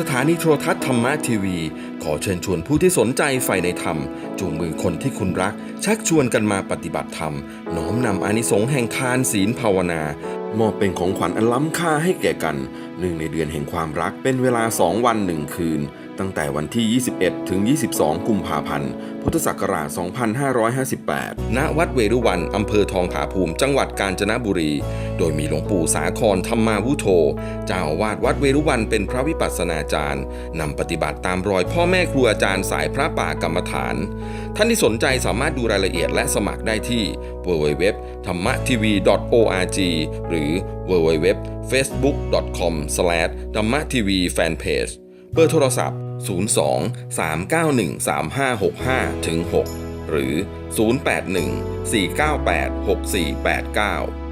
สถานีโทรทัศน์ธรรมะทีวี ขอเชิญชวนผู้ที่สนใจใฝ่ในธรรม จูงมือคนที่คุณรัก ชักชวนกันมาปฏิบัติธรรม น้อมนำอานิสงส์แห่งทานศีลภาวนามอบเป็นของขวัญอันล้ำค่าให้แก่กันหนึ่งในเดือนแห่งความรักเป็นเวลาสองวันหนึ่งคืนตั้งแต่วันที่ 21 ถึง 22 กุมภาพันธ์ พุทธศักราช 2558 ณ วัดเวรุวัน อำเภอทองผาภูมิ จังหวัดกาญจนบุรี โดยมีหลวงปู่สาครธรรมาวุโธ เจ้าอาวาสวัดเวรุวันเป็นพระวิปัสสนาจารย์ นำปฏิบัติตามรอยพ่อแม่ครูอาจารย์สายพระป่ากรรมฐาน ท่านที่สนใจสามารถดูรายละเอียดและสมัครได้ที่ www ธรรมะทีวี org หรือ www facebook.com ธรรมะทีวีแฟนเพจเบอร์โทรศัพท์ 02 391 3565 6 หรือ 081 498 6489